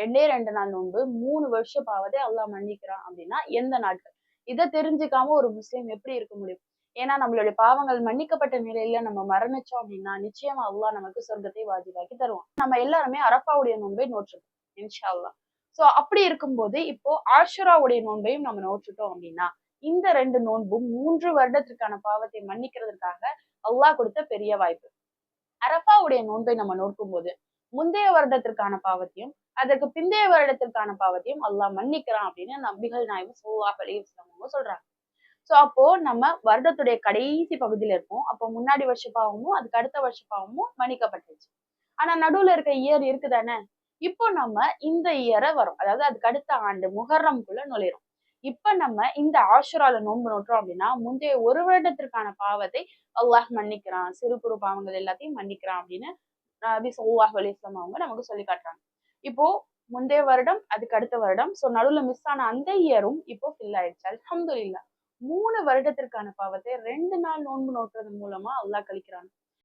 ரெண்டே ரெண்டு நாள் நோன்பு மூணு வருஷம் பாவத்தை அல்லாஹ் மன்னிக்கிறான் அப்படின்னா எந்த நாட்கள்? இதை தெரிஞ்சுக்காம ஒரு முஸ்லீம் எப்படி இருக்க முடியும்? ஏன்னா நம்மளுடைய பாவங்கள் மன்னிக்கப்பட்ட நிலையில நம்ம மரணிச்சோம் அப்படின்னா நிச்சயமா அல்லாஹ் நமக்கு சொர்க்கத்தை வாஜிவாக்கி தருவான். நம்ம எல்லாருமே அரப்பாவுடைய நோன்பை நோற்றுட்டோம் இன்ஷா அல்லா சோ அப்படி இருக்கும்போது இப்போ ஆஷுராவுடைய நோன்பையும் நம்ம நோற்றுட்டோம் அப்படின்னா இந்த ரெண்டு நோன்பும் மூன்று வருடத்திற்கான பாவத்தை மன்னிக்கிறதுக்காக அல்லாஹ் கொடுத்த பெரிய வாய்ப்பு. அரப்பாவுடைய நோன்பை நம்ம நோக்கும் போது முந்தைய வருடத்திற்கான பாவத்தையும் அதற்கு பிந்தைய வருடத்திற்கான பாவத்தையும் அல்லாஹ் மன்னிக்கிறான் அப்படின்னு நபிகள் நாயகம் சோவாஹ் அலிஸ்லாமவங்க சொல்றாங்க. சோ அப்போ நம்ம வருடத்துடைய கடைசி பகுதியில இருப்போம் அப்போ முன்னாடி வருஷ பாவமும் அதுக்கு அடுத்த வருஷ பாவமும் மன்னிக்கப்பட்டுருச்சு. ஆனா நடுவுல இருக்க இயர் இருக்குதானே? இப்போ நம்ம இந்த இயரை வரும் அதாவது அதுக்கு அடுத்த ஆண்டு முகர்றம்குள்ள நுழையிறோம். இப்ப நம்ம இந்த ஆஷுரால நோன்பு நோட்டுறோம் அப்படின்னா முந்தைய ஒரு வருடத்திற்கான பாவத்தை அல்லாஹ் மன்னிக்கிறான். சிறு குறு பாவங்கள் எல்லாத்தையும் மன்னிக்கிறான் அப்படின்னு நபி சொல்லாஹ் அலிஸ்லாம் அவங்க நமக்கு சொல்லி காட்டுறாங்க. இப்போ முந்தைய வருடம் அதுக்கு அடுத்த வருடம் சோ நடுவுல மிஸ் ஆன அந்த இயரும் இப்போ ஃபில் ஆயிடுச்சு. அலமதுல்லா மூணு வருடத்திற்கான பாவத்தை ரெண்டு நாள் நோன்பு நோட்டுறது மூலமா அல்லாஹ் கழிக்கிறான்.